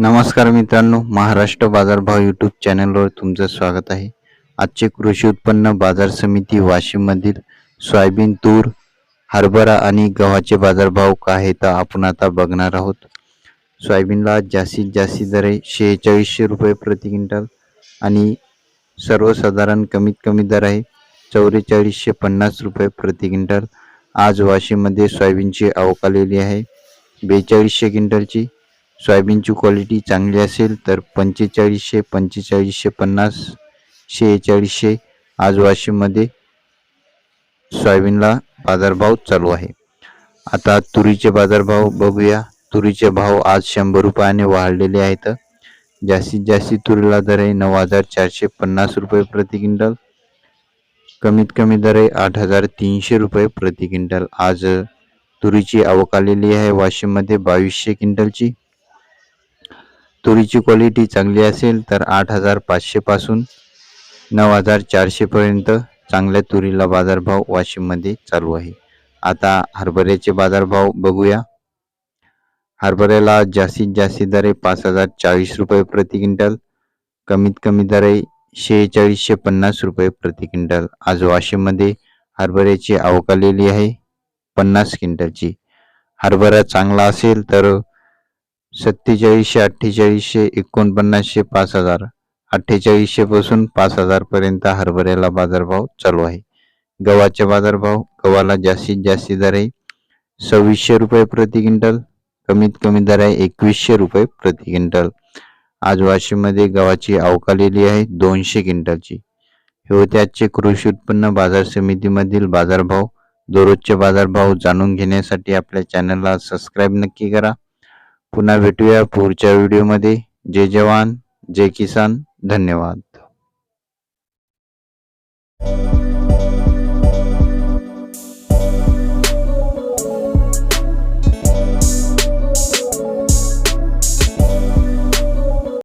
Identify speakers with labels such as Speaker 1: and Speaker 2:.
Speaker 1: नमस्कार मित्रांनो महाराष्ट्र बाजारभाव यूट्यूब चॅनलवर तुमचं स्वागत आहे. आजचे कृषी उत्पन्न बाजार समिती वाशिममधील सोयाबीन तूर हरभरा आणि गव्हाचे बाजारभाव काय आहे तर आपण आता बघणार आहोत. सोयाबीनला जास्तीत जास्त दर आहे शेहेचाळीसशे रुपये प्रति क्विंटल आणि सर्वसाधारण कमीत कमी दर आहे चौवेचाळीसशे पन्नास रुपये प्रति क्विंटल. आज वाशिममध्ये सोयाबीनची आवक आलेली आहे. बेचाळीसशे क्विंटलची सोयाबीनची क्वालिटी चांगली असेल तर पंचेचाळीसशे पंचेचाळीसशे पन्नास शेहेचाळीसशे आज वाशिममध्ये सोयाबीनला बाजारभाव चालू आहे. आता तुरीचे बाजारभाव बघूया. तुरीचे भाव आज शंभर रुपयाने वाढलेले आहेत. जास्तीत जास्त तुरीला दर आहे नऊ हजार चारशे पन्नास रुपये प्रति क्विंटल. कमीत कमी दर आहे आठ हजार तीनशे रुपये प्रति क्विंटल. आज तुरीची आवक आलेली आहे वाशिममध्ये बावीसशे क्विंटलची. तुरीची क्वालिटी चांगली असेल तर आठ हजार पाचशेपासून नऊ हजार चारशेपर्यंत चांगल्या तुरीला बाजारभाव वाशिममध्ये चालू आहे. आता हरभऱ्याचे बाजारभाव बघूया. हरभऱ्याला जास्तीत जास्त दर आहे पाच हजार चाळीस रुपये प्रति क्विंटल कमीत कमी दर आहे शेहेचाळीसशे पन्नास रुपये प्रति क्विंटल. आज वाशिममध्ये हरभऱ्याची आवक आलेली आहे पन्नास क्विंटलची. हरभरा चांगला असेल तर सत्तेचाळीसशे अठ्ठेचाळीसशे एकोणपन्नासशे पाच हजार. अठ्ठेचाळीसशे पासून पाच हजार पर्यंत हरभऱ्याला बाजारभाव चालू आहे. गव्हाचे बाजारभाव गव्हाला जास्तीत जास्त दर आहे. सव्वीसशे रुपये प्रति क्विंटल कमीत कमी दर आहे एकवीसशे रुपये प्रति क्विंटल. आज वाशिममध्ये गव्हाची अवकालेली आहे दोनशे क्विंटलची. हे होते आजचे कृषी उत्पन्न बाजार समितीमधील बाजारभाव दररोजचे बाजारभाव जाणून घेण्यासाठी आपल्या चॅनलला सबस्क्राईब नक्की करा. पुन्हा भेटूया पुढच्या व्हिडिओमध्ये. जय जवान जय किसान धन्यवाद.